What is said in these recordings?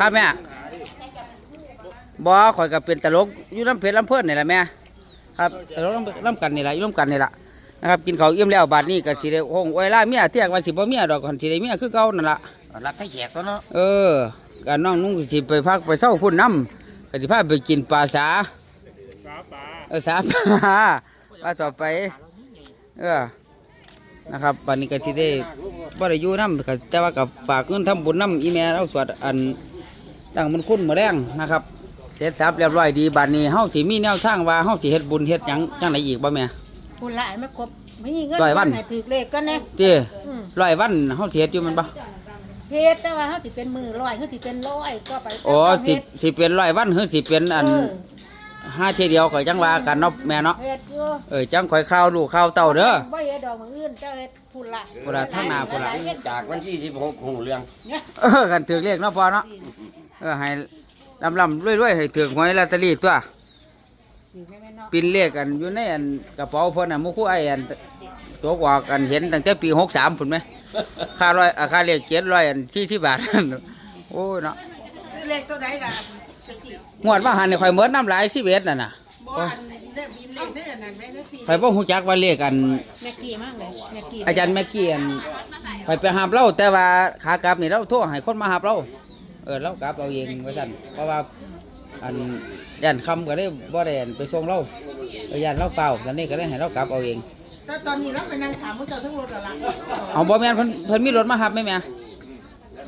ครับแม่บ่ข่อยก็เป็นตลกอยู่ลำเพชรลำเพิ่นนี่แหละแม่ครับตลกลำลำกันนี่แหละอยู่ลำกันนี่แหละนะครับกินข้าวอิ่มแล้วบาดนี้ก็สิได้คงไว้ล่าเมียเที่ยงว่าสิบ่เมียดอกคันสิได้เมียคือเก่านั่นล่ะรักให้แขกตัวเนาะเออการน้องนุ่งสิไปพักไปเศร้าพุ่นน้ำก็สิพาไปกินปลาสาเออสาปลาว่าต่อไปเออ นะครับวันนี้ก็สิได้บ่ได้อยู่น้ำก็แต่ว่ากับฝากเงินทำบุญน้ำอีแม่เราสวดอันตั้งมันคุ้นมาแรงนะครับ เสร็จสับเรียบร้อยดีบัดนี้เฮาสิมีแนวทางว่าเฮาสิเฮ็ดบุญเฮ็ดหยังจังไดอีกบ่แม่คุณหลายไม่ครบไม่มีเงินร้อยวันให้ถือเลขก็แน่เต้อืมร้อยวันเฮาสิเฮ็ดอยู่แมันบ่เฮ็ดแต่ว่าเขาสิเป็นมือร้อยเขาสิเป็นร้อยก็ไปอ๋อตามสิเฮ็ดสิเป็นร้อยวันหรือสิเป็นอันเออ ห้าเที่ยวเดียวก็จังว่ากันเนาะแม่เนาะเฮ็ดอยู่เออจังข่อยข้าวลูกข้าวเต่าเด้อ บ่เฮ็ดดอกมืออื่นเจ้าเฮ็ดพุ่นละพุ่นละทั้งหน้าพุ่นละเฮ็ดจากวันที่สิบหกหูเรื่องเออกันถือเลขเนาะพอเนาะเออให้ลำลำรวยๆให้ถือหวยลอตเตอรี่ตัวถือแม่นเนาะปินเลขกันอยู่ในอันกระเป๋าเพิ่นน่ะหมุคู่ไอ้อันตัวกว่ากันเห็นตั้งแต่ปี63พุ่นไหมค่าร้อยอ่าค่าเลข700อัน40บาทนั่นโอ้ยเนาะ ซื้อเลขตัวใดล่ะจะจิ งวดว่าหันนี่ข่อยเหมือนน้ำลาย11นั่นน่ะบ่อันเลขบินเลขได้อันนั้นแม่ได้ปีข่อยบ่ฮู้จักว่าเลขอัน แม่กี่มากเลยแม่กี่อาจารย์แม็กกี้อันไปไปหาบเราแต่ว่าขากลับนี่เราโทรให้คนมาหาบเราเออเรากลับเอาเองว่าซั่นเพราะว่าอันยันคำก็ได้บ่ได้อันไปส่งเราเออยันเราเฝ้าตอนนี้ก็ได้ให้เรากลับเอาเอง แต่ตอนนี้เราไปนั่งถามผู้เจ้าทั้งรถแล้วล่ะเอาบ่แม่นเพิ่นเพิ่นมีรถมาหับไหมแม่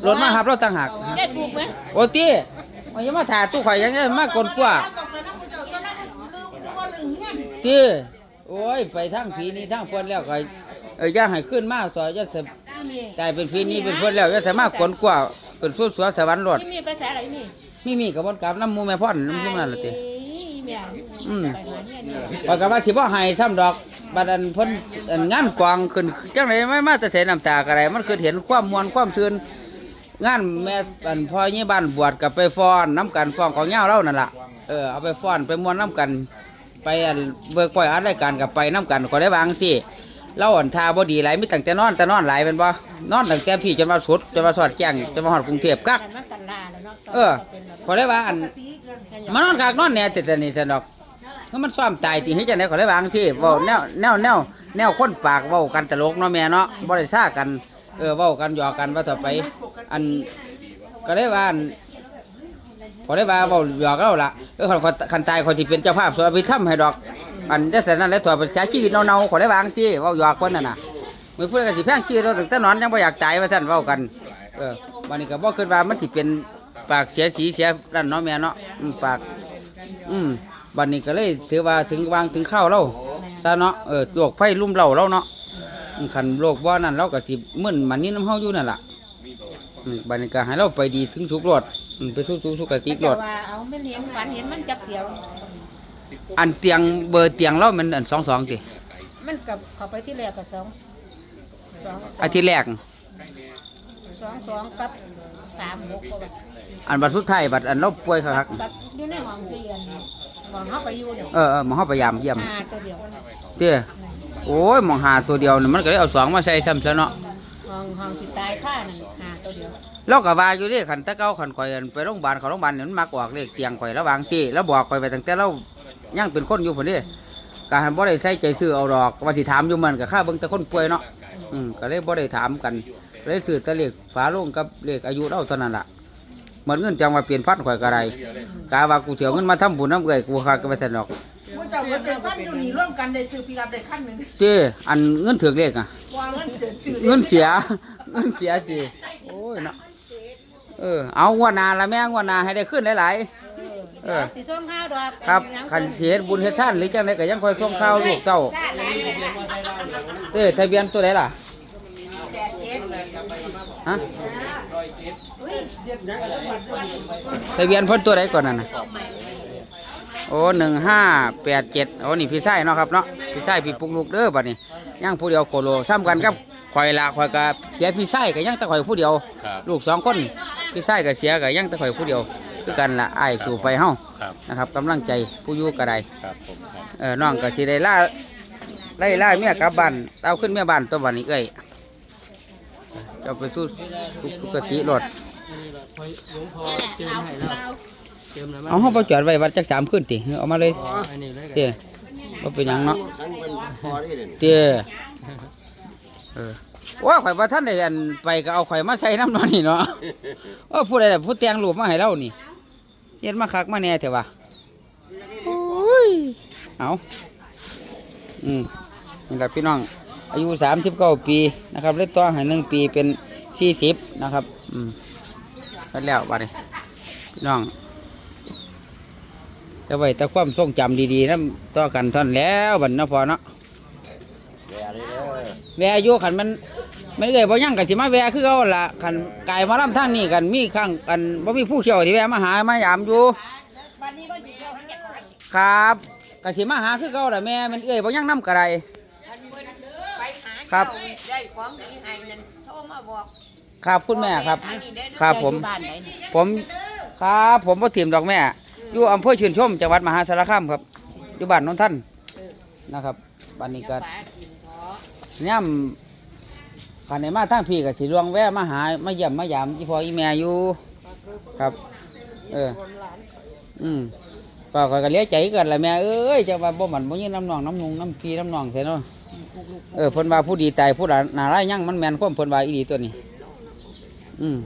รถมาหับเราต่างหากได้ถูกไหมโอ้ตี มันยังมาถ่าตู้ข่อยยังไงมากกนกว่าต้องไปนั่งผู้เจ้าก็นั่งลืมตัวลืมเงี้ยตีโอ้ยไปทางผีนี้ทางเพิ่นแล้วก็เอออย่าให้ขึ้นมาต่ออย่าสนี่กลายเป็นผีนี้เป็นเพิ่นแล้วอย่าสามารถกนกว่าเป็นสู้สัวสวรรค์รถนี่มีภาษาอะไรนี่มีมีกับบนกลับน้ำหมูแม่พ่อนน้ำซุปนั่นแหละติแม่อืมไปหาเนี่ยนี่ปากว่าสิบ่ให้ซ้ำดอกบัดอันเพิ่นอันงานกวางขึ้นจังไดไม่มาแต่เสน้ำตากระไรมันคือเห็นความมวลความซื่น งานแม่อันพ่อยี่บ้านบวชกับไปฟ้อนน้ำกันฟ้อนของเหย้าเล่านั่นล่ะเออเอาไปฟ้อนไปมวนน้ำกัน ไปอันเบิกปล่อยอัดรายการกับไปน้ำกันขอได้วางสิเล่าอันทาบ่ดีหลายมีตั้งแต่นอนแต่นอนหลายเป็นบ่นอนตั้งแต่พี่จนมาสุดจนมาสอดแจ้งจนมาฮอดกรุงเทพกักกันมากันลาแล้วเออขอได้ว่าอันมานอนกากนอนแหน่ติดนี่สนดอกเพราะมันซ้อมตายตีให้จังได๋ขอเลยวางสิเว้าแนวแนวแนวแนวคนปากเว้ากันตลกเนาะแม่เนาะบ่ได้ซ่ากันเออเว้ากันหยอกกันว่าต่อไป อันก็เลยว่าอันขอได้ว่าเว้าหยอกเราล่ะเออคนคันคันตายคนที่เป็นเจ้าภาพสวดอภิธรรมให้ดอก อันจังซั่นนั้นแล้วตัวประชาชีวิตเนาๆขอได้วาอังสิเว้าหยอกเพิ่นน่ะน่ะมือพูดกันสิแพงชีวิตเราตั้งแต่นอนยังบ่อยากตายว่าซั่นเว้ากัน เออวันนี้ก็บ่คิดว่ามันสิเป็นปากเสียสีเสียนั่นเนาะแม่เนาะปาก อืมบัดนี้ก็เลยถือว่าถึงวางถึงข้าวเราซะเนาะเออโรคไฟลุ่มเราเราเนาะอืมคันโรคบ่นั่นเราก็สิมึนมันนี่น้ำเฮาอยู่นั่นล่ะ อืมบัดนี้ก็ให้เราไปดีถึงสุขรอดอืมไปสู่สู่สุขติรแต่อดว่าเอามันเห็นฝันเห็นมันจับเดียว อันเตียงเบอร์เตียงเรามันอัน22ติมันกับเข้าไปที่แรกกับสองสองอาทิตย์แรก สองสองกับสามหกก็แบบอันบัดสุดท้ายบัดอันเราป่วยคักบัดอยู่ในห้องเรียนห้องเขาไปอยู่เนี่ยๆเออเออหมอเฮาพยายามเยี่ยมหาตัวเดียวเต้โอ้ยหมองหาตัวเดียวนี่มันก็เลยเอาสองมาใส่ซ้ำซะเนาะห้องห้องที่ตายข้านั่นหาตัว เดียวเราก็ว่าอยู่เดิขันแตะเก้าขันข่อยอั่นไปโรงพยาบาลเขาโรงพยาบาลเนี่ยมันมักออกเลขเตียงข่อยระวางซี่แล้วบอกข่อยไปตั้งแต่เรายังเป็นคนอยู่ผนนี้ก็หันบ่ได้ใส่ใจซื้อเอาดอกว่าสิถามอยู่มันก็ค่าเบิ่งแต่คนป่วยเนาะอืมก็เลยบ่ได้ถามกันเลยซื้อแต่เลขฝาโลงกับเลขอายุเราเท่านั้นล่ะเหมือนเงินจังว่าเปลี่ยนพันข่อยก็ได้กาว่ากูเสียเงินมาทำบุญน้ำเกยกูคักก็ไปสนดอกผู้เจ้าเพิ่นเป็นพันอยู่นี่ร่วมกันได้ซื้อปีกับได้ขั้นหนึ่งเจ้อันเงินถือเลขอะว่าเงินเดือนซื้อเงินเสียเงินเสียจีโอ้ยเนาะ เออ เอางวดหนาละแม่งวดหนาให้ได้ขึ้นหลายๆเออสีส้มข้าวดอกครับขันเสียบุญเฮ็ดท่านหรือจังไดก็ยังคอยส่งข่าวลูกเต้า ชาติไหนเลยค่ะเอ้ยทะเบียนตัวไหนล่ะแปดเจ็ดฮะทะเบียนเพิ่นตัวไหนก่อนนั่นน่ะโอ้หนึ่งห้าแปดเจ็ดโอ้นี่พี่ไส้เนาะครับเนาะพี่ไส้พี่ปุกลูกเด้อบัดนี้ยังผู้เดียวโคโลซ้ำกันกับข่อยละข่อยก็เสียพี่ไส้ก็ยังแต่ข่อยผู้เดียวครับลูกสองคน พี่ไส้ก็เสียก็ยังแต่ข่อยผู้เดียวคือกันละอ้ายสู่ไปเฮาครับนะครับกำลังใจผู้อยู่ก็ได้ครับผมครับเออน้องก็สิได้ล่าไล่ล่าเมียกลับบ้านเอาขึ้นเมียบ้านตัววันนี้เอ้ยเจะไปสู้สุขติรถหลวงพ่อเจิมให้แล้วเจิมแล้วเอาเฮาบ่จอดไว้วัดจักสามคืนติเอามาเลยอันนี้เลยเตี้ยบ่เป็นหยังเนาะครั้งเป็นพอได้เลยเตี้ยเออ ว่าข่อยบ่ทันได้อันไปก็เอาข่อยมาใส่น้ำเนอนนี่เนาะว่าผู้ใดล่ะผู้แต่งรูปมาให้เรานี่เฮ็ดมาคักมาแน่เถอะวะโอ้ยเอาอืมนี่ล่ะพี่น้อง อายุ39ปีนะครับเล็กต่อให้หนึ่งปีเป็น40นะครับ อืมไปแล้วบัดนี้พี่น้องแต่ไว้แต่ความทรงจำดีๆนำต่อกันเท่านนแล้วบัดเนาะพอเนาะแย่เลยเด้อ แวะอยู่คันมันมันเอ่ยบ่ยังกันสิมาแวะคือเขาล่ะคันกายมาลำทางนี้กันมีข้างกันบ่มีผู้เชี่ยวที่แวะมาหามายามอยู่บัดนี้บ่สิเที่ยวหันแก่ครับก็สิมาหาคือเขาล่ะแม่มันเอ่ยบ่ยังนํกระไรอันเพิ่นไปหาครับเจ้าได้ของดีให้นั่นโทรมาบอกครับคุณแม่ครับอันนี้เด้อครับผมอยู่บ้านไหนนี่ผมครับผมบ่ถิ่มดอกแม่อยู่อำเภอชื่นชมจังหวัดมหาสารคามครับอยู่บ้านนนท่านนะครับบ้านนี้ก็ฝากินขอ ย่ำคันไหนมาทางพี่ก็สิลวงแวะมาหามาเยี่ยมมายามอีพ่ออีแม่อยู่ครับ เออ อืมก็ก็เลี้ยใจกันละแม่เอ้ยจังว่าบ่หมันบ่ยินน้ำนองน้ำนุงน้ำพีน้ำนองเท่เนาะเออเพิ่นว่าผู้ดีตายผู้หนาร้ยยังมันแมนความเพิ่นว่าอีดีตัวนี้ อืม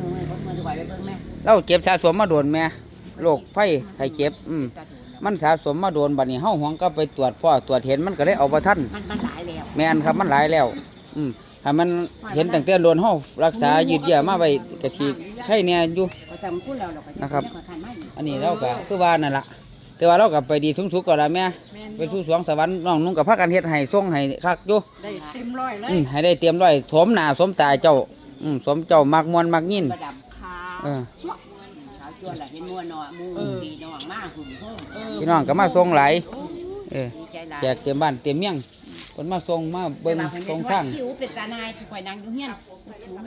มือเราเก็บสะสมมาโดนแม่โรคไข้ไข้เจ็บ อืมมันสะสมมาโดนบัดนี้เฮาหวงก็ไปตรวจพ่อตรวจเห็นมันก็ได้เอาบ่ทันมันมันหลาย แล้วแม่นครับมันหลายแล้ว อืมถ้ามันเห็นตั้งแต่โดนเฮารักษายืดเยื้อมาไว้ก็สิไข้แน่อยู่ก็จำพูดแล้วเราก็จะนะครับขอทานมาอีกอันนี้เราก็คือว่านั่นล่ะแต่ว่าเราก็ไปดีสูงสุดก็แล้วแม่ไปสู่สวงสวรรค์น้องนุ่งกับพากันเฮ็ดให้ส่งให้คักอยู่ได้เต็มร้อยเลยอืมให้ได้เตรียมร้อยสมหน้าสมตาเจ้า อืมสมเจ้ามักมวนมักยินประดับขาวเออขาวจวนละเห็นมัวหนอมูปีหนองมาหุ่มห้องพี่น้องก็มาส่งหลายเออดีใจหลายแจกเตรียมบ้านเตรียมเมี่ยง เพิ่นมาส่งมาเบิ่งส่งทางคิวเป็นตาหนายที่ข่อยนั่งอยู่เฮียน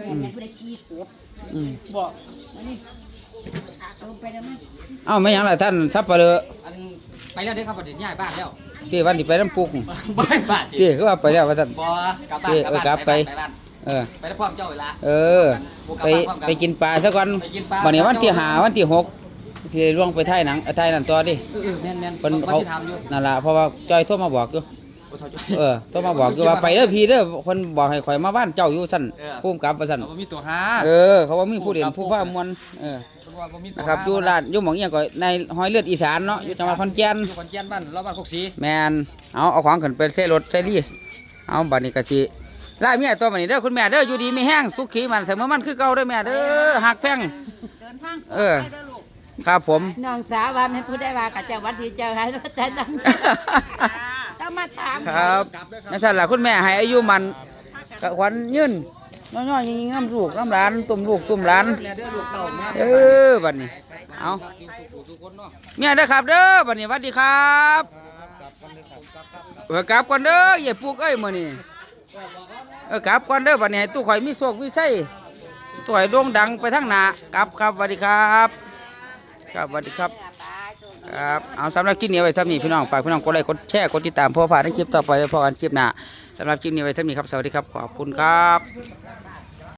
อืมผู้ใดขี้ปวดอืมบอกมานี่เอาไปได้ไหมเอ้าไม่หยังล่ะท่านสับปะเลออันไปแล้วเด้อครับประเดี๋ยวย้ายบ้านแล้วที่วันที่ไปน้ำปุกบ้านบ้านที่คือว่าไปแล้วว่าท่านบ่กลับบ้านเอ้ยเออกลับไปบ้านเออไปแล้วพร้อมเจ้าเวลาเออ ไปไปกินปลาซะก่อนไปกินปลาวันนี้วันที่หาวันที่หกที่ล่วงไปถ่ายหนังเอ่อถ่ายนั่นต่อดิเออเออแม่นแม่นเพิ่นเขาเขาทำอยู่นั่นล่ะเพราะว่าจอยโทรมาบอกอยู่ โอ้เท่าจ้อยเออโทรมาบอกอยู่ว่าไปเด้อพี่เด้อเพิ่นบอกให้ข่อยมาบ้านเจ้าอยู่ซั่นเออภูมิกับว่าซั่นเราบ่มีตัวหา เออ เขาว่ามีผู้เด่นผู้ฟ้ามวลเออเพิ่นว่าบ่มีตัวนะครับหอยู่ร้านอยู่หม่องเอียงก็ในห้อยเลือดอีสานเนาะอยู่จังหวัดขอนแก่น อยู่ขอนแก่นบ้านเราบ้านโคกศรีแม่นเอาเอาของขึ้นไปเซ่รถเซ่ลี่เอาบัดนี้ก็สิลาเมียตัวบัดนี้เด้อคุณแม่เด้ออยู่ดีมีแห้งสุขีมันเสมอมันคือเก่าเด้อแม่เด้อหักแพงเดินทางเออครับผม น้องสาวว่าไม่พูดได้ว่ากับเจ้าวัดที่เจ้าให้รถใจดังต้อง มาถามครับนั่นสั่นล่ะคุณแม่ให้อายุมันกะขวัญยืนน้อยๆยิงๆน้ำลูกน้ำหลานตุ่มลูกตุ่มหลานแลเด้อลูกเต่ามาเออบัดนี้เอากินสุขทุกคนเนาะเมียเด้อครับเด้อบัดนี้หวัดดีครับเออกลับก่อนเด้ออย่าปลูกเอ้ยมื้อนี้เออกลับก่อนเด้อบัดนี้ให้ตู้ข่อยมีโชคมีไส้ตู้ข่อยโด่งดังไปทั้งหน้ากลับครับสวัสดีครับ ครับสวัสดีครับ ครับเอาสำหรับคลิปนี้ไว้สำนี้พี่น้องฝากพี่น้องกดไลค์กดแชร์กดติดตามเพื่อผ่านในคลิปต่อไปพอกันคลิปหน้าสำหรับคลิปนี้ไว้สำนี้ครับสวัสดีครับขอบคุณครับ